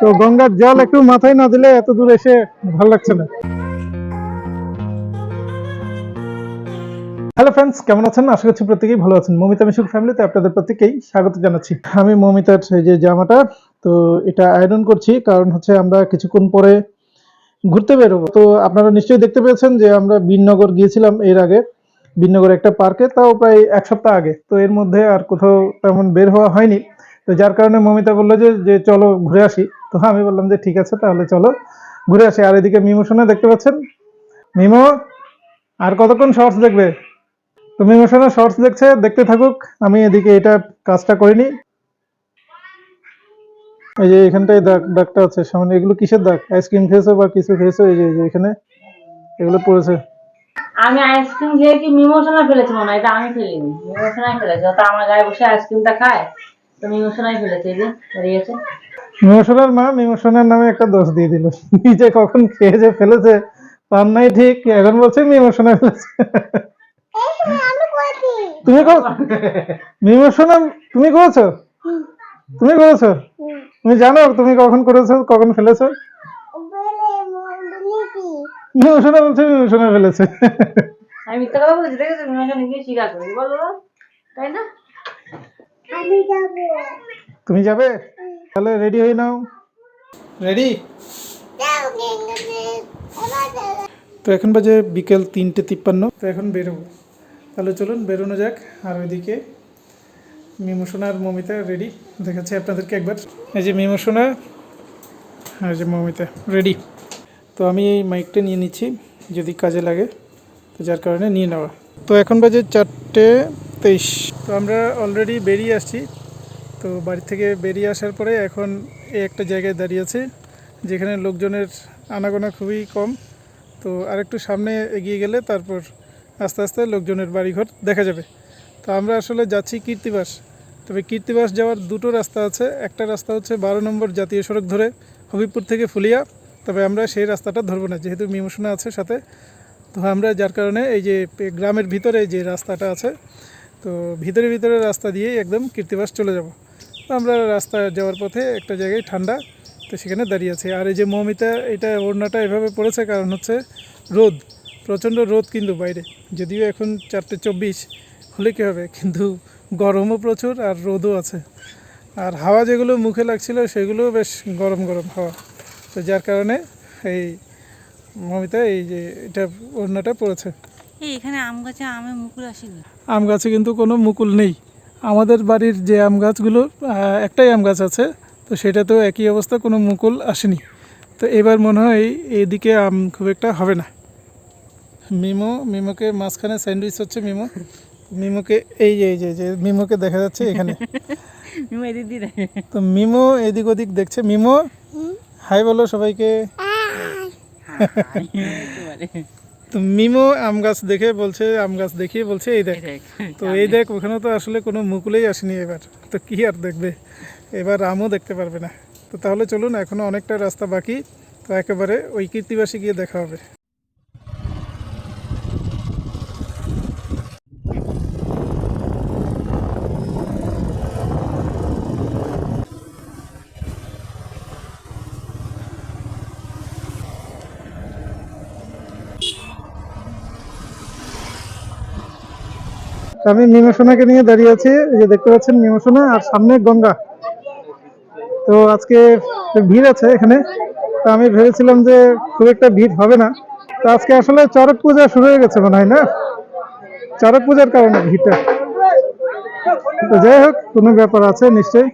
তো গঙ্গার জল একটু মাথায় না দিলে এত দূর এসে ভালো লাগছে না। হ্যালো ফ্রেন্ডস কেমন আছেন? আশা করছি প্রত্যেকেই ভালো আছেন। মমিতা মিশুক ফ্যামিলিতে আপনাদের প্রত্যেকেই স্বাগত জানাচ্ছি। আমি মমিতার যে জামাটা, তো এটা আয়রন করছি, কারণ হচ্ছে আমরা কিছুক্ষণ পরে ঘুরতে বেরোবো। তো আপনারা নিশ্চয়ই দেখতে পেয়েছেন যে আমরা বিননগর গিয়েছিলাম এর আগে বিননগর একটা পার্কে, তাও প্রায় এক সপ্তাহ আগে। তো এর মধ্যে আর কোথাও তেমন বের হওয়া হয়নি। তো যার কারণে মমিতা বলল যে চলো ঘুরে আসি। তো আমি বললাম যে ঠিক আছে, তাহলে চলো ঘুরে আসি। আর এদিকে মিমো সোনা দেখতে পাচ্ছেন? মিমো, আর কতক্ষণ শর্টস দেখবে? তো মিমো সোনা শর্টস দেখছে, দেখতে থাকুক। আমি এদিকে এটা কাজটা করিনি। এই যে এখানটায় দাগ, দাগটা আছে, সামনে এগুলো কিসের দাগ? আইসক্রিম খেয়েছো বা কিছু খেয়েছো? এই যে এই যে এখানে এগুলো পড়েছে। আমি আইসক্রিম খেয়েছি মিমোশনা ফেলেছি মনে হয়? এটা আমি ফেলিনি। মিমোশনাই ফেলেছে। তো আমার গায়ে বসে আইসক্রিমটা খায়। মিমোশনার মা মিমোশনার নামে একটা দোষ দিয়ে দিল। নিজে কখন খেয়ে যে ফেলেছে তার নাই ঠিক এখন বলছে মিমোশনা ফেলেছে। তুমি কর মিমোশনা তুমি করেছ? তুমি করেছ? তুমি জানো তুমি কখন করেছ কখন ফেলেছো? মিমোশনা বলছে মিমোশনা ফেলেছে। আমি মিথ্যা কথা বলেছি দেখেছ? মিমোশনা নিজেই স্বীকার বলো বলো। তাই না? তুমি যাবে? তাহলে রেডি হয়ে নাও। রেডি? তো এখন বাজে বিকেল তিনটে তিপ্পান্ন। তো এখন বেরোবো। তাহলে চলুন বেরোনো যাক। আর ওইদিকে মিমোশোনা আর মমিতা রেডি। দেখাচ্ছি আপনাদেরকে একবার। এই যে মিমোশোনা আর যে মমিতা রেডি। তো আমি এই মাইকটা নিয়ে নিচ্ছি যদি কাজে লাগে। তো যার কারণে নিয়ে নেওয়া। তো এখন বাজে চারটে তেইশ। তো আমরা অলরেডি বেরিয়ে আসছি। তো বাড়ি থেকে বেরিয়ে আসার পরে এখন এই একটা জায়গায় দাঁড়িয়ে আছে, যেখানে লোকজনের আনাগোনা খুবই কম। তো আরেকটু সামনে এগিয়ে গেলে তারপর আস্তে আস্তে লোকজনের বাড়িঘর দেখা যাবে। তো আমরা আসলে যাচ্ছি কীর্তিবাস। তবে কীর্তিবাস যাওয়ার দুটো রাস্তা আছে। একটা রাস্তা হচ্ছে বারো নম্বর জাতীয় সড়ক ধরে হবিবপুর থেকে ফুলিয়া। তবে আমরা সেই রাস্তাটা ধরবো না, যেহেতু মিমোশনা আছে সাথে। তো আমরা যার কারণে এই যে গ্রামের ভিতরে যে রাস্তাটা আছে তো ভিতরে ভিতরে রাস্তা দিয়েই একদম কীর্তিবাস চলে যাব। তো আমরা রাস্তা যাওয়ার পথে একটা জায়গায় ঠান্ডা, তো সেখানে দাঁড়িয়ে আছে। আর এই যে মমিতা, এটা ওড়নাটা এভাবে পড়েছে, কারণ হচ্ছে রোদ, প্রচণ্ড রোদ কিন্তু বাইরে। যদিও এখন চারটে চব্বিশ, হলে কী হবে? কিন্তু গরমও প্রচুর আর রোদও আছে। আর হাওয়া যেগুলো মুখে লাগছিল, সেগুলোও বেশ গরম গরম হাওয়া। তো যার কারণে এই মমিতা, এই যে এটা ওড়নাটা পড়েছে। এই এখানে আম গাছে আমে মুকুল আসেনি আম গাছে কিন্তু কোনো মুকুল নেই। আমাদের বাড়ির যে আম গাছগুলো একটাই আম গাছ আছে তো সেটাতেও একই অবস্থা কোনো মুকুল আসেনি। তো এবার মনে হয় এদিকে আম খুব একটা হবে না। মিমো মিমোকে মাঝখানে স্যান্ডউইচ হচ্ছে মিমো। মিমোকে এই যে এই যে মিমোকে দেখা যাচ্ছে এখানে। মিমো এদিক দিয়ে তো মিমো এদিক ওদিক দেখছে। মিমো হাই বলো সবাইকে। তো মিমো আম গাছ দেখে বলছে আম গাছ দেখিয়ে বলছে এই দেখ। তো এই দেখ ওখানে তো আসলে কোনো মুকুলেই আসেনি এবার। তো কি আর দেখবে? এবার আমও দেখতে পারবে না। তো তাহলে চলুন এখনও অনেকটা রাস্তা বাকি। তো একেবারে ওই কীর্তিবাসী গিয়ে দেখা হবে। আমি মিমোসোনাকে নিয়ে দাঁড়িয়ে আছি। যে দেখতে পাচ্ছেন মিমোসোনা আর সামনে গঙ্গা। তো আজকে ভিড় আছে এখানে। তো আমি ভেবেছিলাম যে খুব একটা ভিড় হবে না। তো আজকে আসলে চড়ক পূজা শুরু হয়ে গেছে মনে হয়, না? চড়ক পূজার কারণে ভিড়টা। তো যাই হোক, কোনো ব্যাপার আছে নিশ্চয়ই।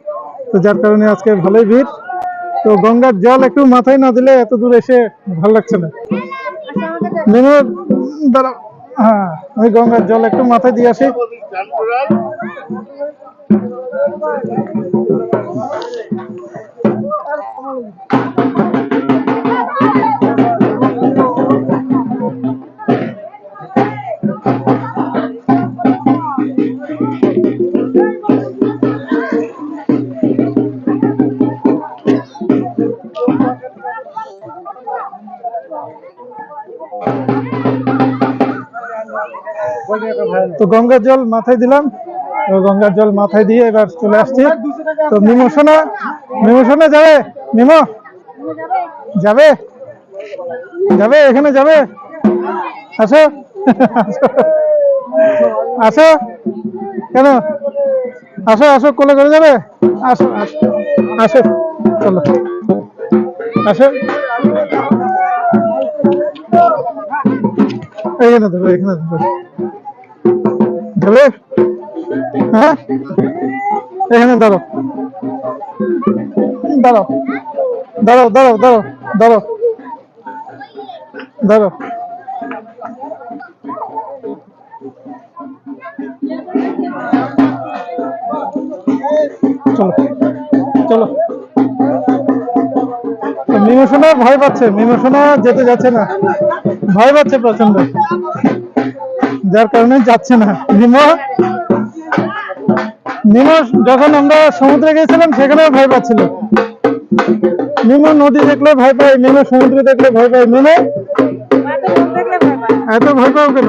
তো যার কারণে আজকে ভালোই ভিড়। তো গঙ্গার জল একটু মাথায় না দিলে এত দূর এসে ভালো লাগছে না। দাঁড়াও। হ্যাঁ ওই গঙ্গার জল একটু মাথায় দিয়ে আসি। গঙ্গার জল মাথায় দিলাম, তো গঙ্গার জল মাথায় দিয়ে এবার চলে আসছি। তো মিমোশনা মিমোশনা যাবে? মিমো? যাবে? যাবে? এখানে যাবে? আসো। আসো। কেন? আসো আসো, কোলে করে যাবে? আসো আসো চলো। আসো। এখানে ধরো এখানে ধরো যাবে হ্যাঁ? এখানে দাঁড়ো দাঁড়ো দাঁড়ো দাঁড়ো দাঁড়াও দাঁড়াও। দাঁড়াও। চলো চলো। মিমোশোনা ভয় পাচ্ছে মিমোশোনা যেতে যাচ্ছে না। ভয় পাচ্ছে প্রচণ্ড যার কারণে যাচ্ছে না। মিমো মিমো যখন আমরা সমুদ্রে গেছিলাম সেখানেও ভয় পাচ্ছিল মিমো নদী দেখলে ভয় পায় মিমো সমুদ্র দেখলে ভয় পায়। মিমো এত ভয় পাও কেন?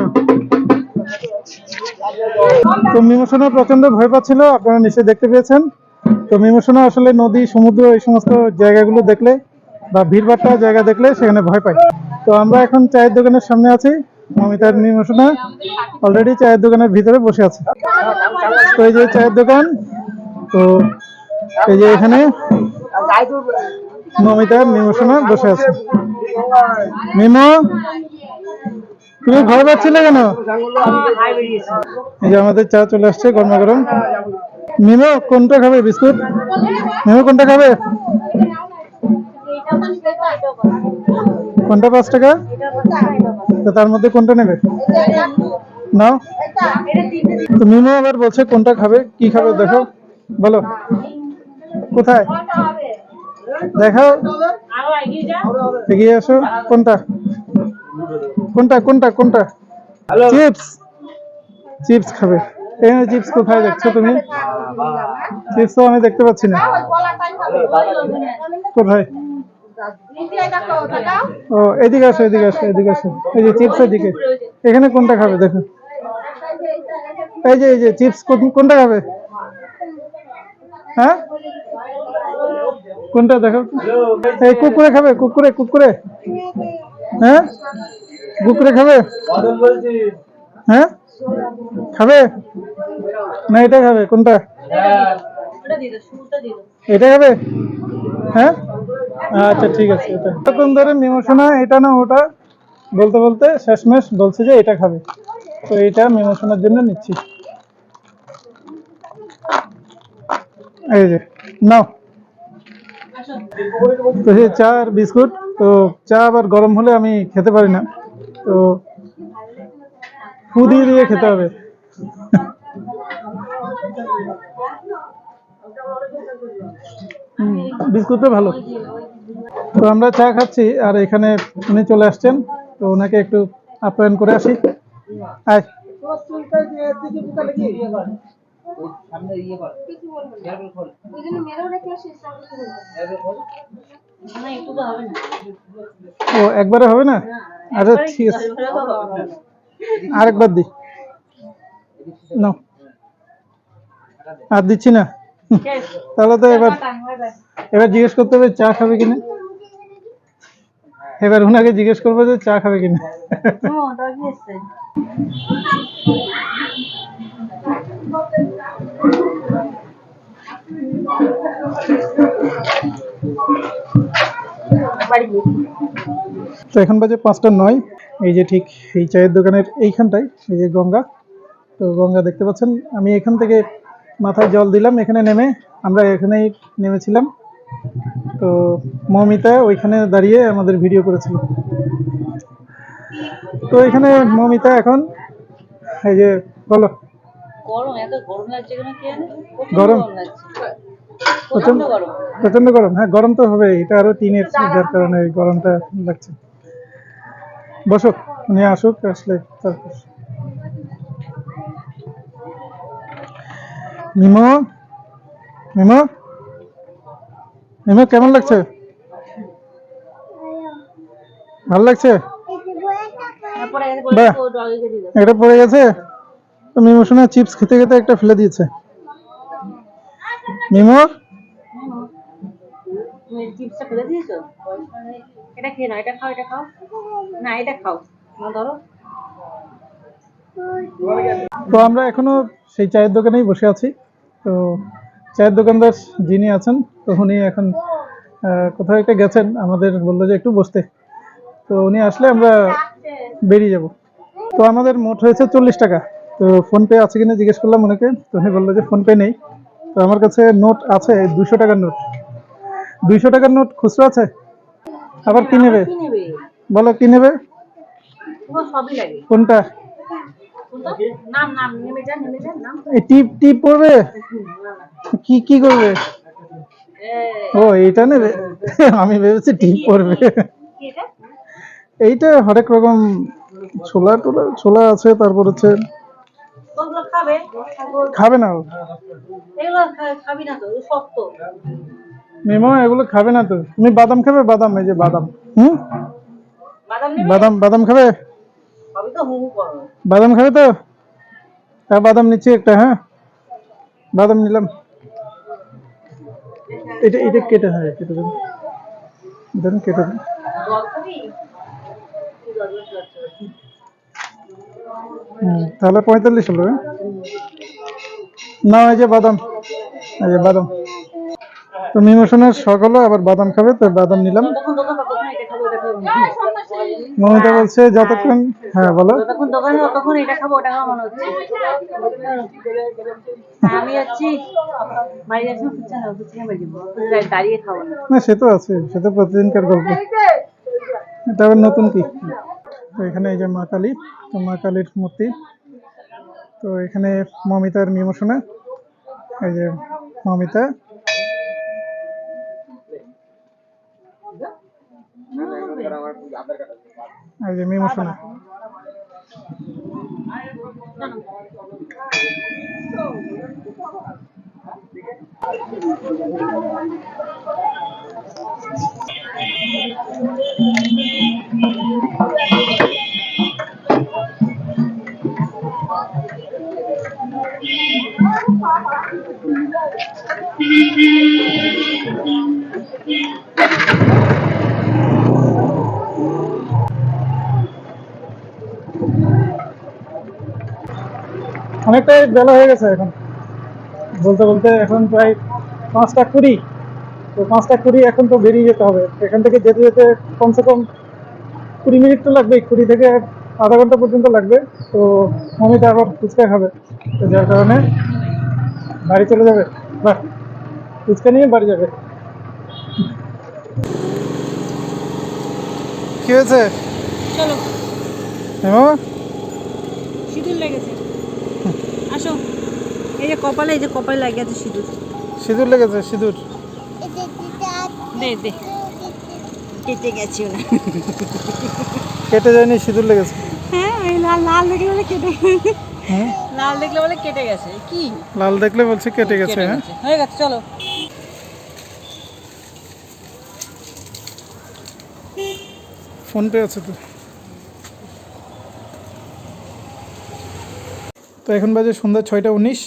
তো মিমোশনা প্রচণ্ড ভয় পাচ্ছিল, আপনারা নিশ্চয়ই দেখতে পেয়েছেন। তো মিমোশনা আসলে নদী, সমুদ্র, এই সমস্ত জায়গাগুলো দেখলে বা ভিড়ভাট্টা জায়গা দেখলে সেখানে ভয় পায়। তো আমরা এখন চায়ের দোকানের সামনে আছি। মমিতার মিমোশনা অলরেডি চায়ের দোকানের ভিতরে বসে আছে। তো এই যে চায়ের দোকান, তো এই যে এখানে মমিতার মিমোশনা বসে আছে। মিমো তুমি ভয় পাচ্ছিলে কেন? এই যে আমাদের চা চলে আসছে, গরম গরম। মিমো কোনটা খাবে? বিস্কুট? মিমো কোনটা খাবে? কোনটা পাঁচ টাকা? তো তার মধ্যে কোনটা নেবে? নাও। তো মিমো আবার বলছে কোনটা খাবে, কি খাবে দেখো। বলো। কোথায়? দেখাও। এগিয়ে আসো। কোনটা? কোনটা কোনটা কোনটা? চিপস। চিপস খাবে। এখানে চিপস কোথায় দেখছ তুমি? চিপস তো আমি দেখতে পাচ্ছি না। কোথায়? ও এদিকে আসো এদিকে আসো এদিকে আসো। এই যে চিপস এদিকে এখানে কোনটা খাবে দেখো। এই যে এই যে চিপস কোনটা খাবে? হ্যাঁ? কোনটা দেখো। এই কুকুরে খাবে কুকুরে কুকুরে। হ্যাঁ? কুকুরে খাবে? হ্যাঁ? খাবে? না এটা খাবে কোনটা? এটা খাবে? হ্যাঁ? আচ্ছা ঠিক আছে, এটা। তখন ধরে মিমোশনা এটা না ওটা? বলতে বলতে শেষমেশ বলছে যে এটা খাবে। তো এটা মিমোশনার জন্য নিচ্ছি। এই যে, নাও। তো এই চা আর বিস্কুট, তো চা আবার গরম হলে আমি খেতে পারি না। তো ফু দিয়ে দিয়ে খেতে হবে। বিস্কুটটা ভালো। তো আমরা চা খাচ্ছি, আর এখানে উনি চলে আসছেন, তো ওনাকে একটু আপ্যায়ন করে আসি। ও, একবারে হবে না? আচ্ছা ঠিক আছে। আরেকবার দি। আর দিচ্ছি না। তাহলে তো এবার এবার জিজ্ঞেস করতে হবে, চা খাবে কিনা? এবার ওনাকে জিজ্ঞেস করব যে চা খাবে কিনা। তো এখন বাজে পাঁচটা নয়। এই যে ঠিক এই চায়ের দোকানের এইখানটায় এই যে গঙ্গা। তো গঙ্গা দেখতে পাচ্ছেন আমি এখান থেকে মাথায় জল দিলাম এখানে নেমে আমরা এখানেই নেমেছিলাম। তো মমিতা ওইখানে দাঁড়িয়ে আমাদের ভিডিও করেছিল। তো এখানে মমিতা এখন এই যে বলো। গরম এত গরম লাগছে কেন কি গরম? প্রচণ্ড প্রচণ্ড গরম। প্রচণ্ড গরম। হ্যাঁ গরম তো হবে এটা আরও টিনের যার কারণে গরমটা লাগছে। বসো উনি আসুক আসলে তারপর। MIMO MIMO? মিমো কেমন লাগছে? ভালো লাগছে। এটা পড়ে গেছে? তো মিমো শোনা চিপস খেতে খেতে একটা ফেলে দিয়েছে। মিমো? চিপসটা ফেলে দিয়েছ? এটা খেয়ে নাও এটা খাও এটা খাও। না এটা খাও। না ধরো। তো আমরা এখনও সেই চায়ের দোকানেই বসে আছি। তো চায়ের দোকানদার যিনি আছেন তো উনি এখন কোথাও একটা গেছেন আমাদের বলল যে একটু বসতে। তো উনি আসলে আমরা বেরিয়ে যাব। তো আমাদের মোট হয়েছে চল্লিশ টাকা। তো ফোনপে আছে কিনা জিজ্ঞেস করলাম ওনাকে। তো উনি বলল যে ফোনপে নেই। তো আমার কাছে নোট আছে দুশো টাকার নোট। দুইশো টাকার নোট খুচরো আছে? আবার কি নেবে? বলো কি নেবে? কোনটা? টিপ টিপ পড়বে? কি কি করবে? ও এইটা নেবে আমি ভেবেছি টিপ পড়বে। এইটা? হরেক রকম ছোলা টোলা ছোলা আছে তারপর হচ্ছে খাবে? খাবে না না মিমো এগুলো খাবে না তো। তুমি বাদাম খাবে? বাদাম এই যে বাদাম। হুম? বাদাম বাদাম বাদাম খাবে? বাদাম খাবে তো? হ্যাঁ বাদাম নিচ্ছি একটা হ্যাঁ। বাদাম নিলাম। এটা এটা কেটে হয়, কেটে দেন। দেন কেটে দেন। তাহলে পঁয়তাল্লিশ হলো হ্যাঁ? না, এই যে বাদাম, এই যে বাদাম। তো মিমোশনের হলো আবার বাদাম খাবে, তো বাদাম নিলাম। মমিতা বলছে যতক্ষণ হ্যাঁ বলো। যতক্ষণ দোকানে ততক্ষণ এটা খাব ওটা খাব মনে হচ্ছে। হ্যাঁ, আমি যাচ্ছি। বাড়ি যাচ্ছি ফুচকা খাব ফুচকা বাড়ি যাব ফুচকা দাঁড়িয়ে খাব। না না সে তো আছে সে তো প্রতিদিনকার গল্প। এটা আবার নতুন কি? তো এখানে এই যে মা কালী তো মা কালীর মূর্তি। তো এখানে মমিতার মিমোশনা এই যে মমিতা। এই যে মিমোশনা অনেকটাই বেলা হয়ে গেছে এখন। বলতে বলতে এখন প্রায় পাঁচটা কুড়ি। তো পাঁচটা কুড়ি এখন তো বেরিয়ে যেতে হবে। এখান থেকে যেতে যেতে কমসে কম কুড়ি মিনিট তো লাগবে কুড়ি থেকে আধা ঘণ্টা পর্যন্ত লাগবে। তো মমিতা আবার ফুচকা খাবে। তো যার কারণে বাড়ি চলে যাবে। বাহ ফুচকা নিয়ে বাড়ি যাবে। কি হয়েছে? চলো। সিঁদুর লেগেছে। আসো। এই যে কপালে এই যে কপালে লাগে আছে সিঁদুর। সিঁদুর লেগেছে সিঁদুর। দে দে। কেটে গেছে না কেটে যায়নি সিঁদুর লেগেছে। হ্যাঁ লাল লাল দেখলে বলে কেটে হ্যাঁ? লাল দেখলে বলে কেটে গেছে। কি? লাল দেখলে বলছে কেটে গেছে হ্যাঁ? হয়ে গেছে চলো। ফোন পে আছে তো। তো এখন বাজে সন্ধ্যা ছয়টা উনিশ।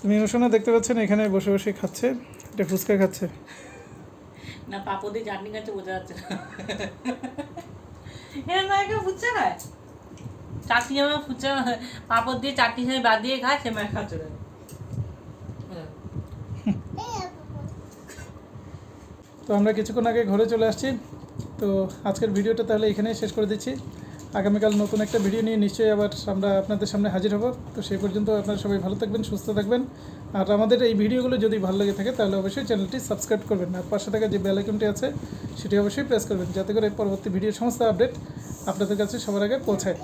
তুমি অনুষ্ঠানে দেখতে পাচ্ছেন এখানে বসে বসে খাচ্ছে। এটা ফুচকা খাচ্ছে। না পাপড় দিয়ে চাটনি খাচ্ছে বোঝা যাচ্ছে না। এর ফুচকা খায়? চাটনি আমার ফুচকা পাপড় দিয়ে চাটনি সাথে বাদ দিয়ে খায় সে মায়ের খাচ্ছে তো আমরা কিছুক্ষণ আগে ঘরে চলে আসছি। তো আজকের ভিডিওটা তাহলে এখানেই শেষ করে দিচ্ছি। আগামীকাল নতুন একটা ভিডিও নিয়ে নিশ্চয়ই আবার আমরা আপনাদের সামনে হাজির হব। তো সেই পর্যন্ত আপনারা সবাই ভালো থাকবেন, সুস্থ থাকবেন। আর আমাদের এই ভিডিওগুলো যদি ভালো লেগে থাকে, তাহলে অবশ্যই চ্যানেলটি সাবস্ক্রাইব করবেন। আর পাশে থাকা যে বেল আইকনটি আছে, সেটি অবশ্যই প্রেস করবেন, যাতে করে পরবর্তী ভিডিও সমস্ত আপডেট আপনাদের কাছে সবার আগে পৌঁছায়।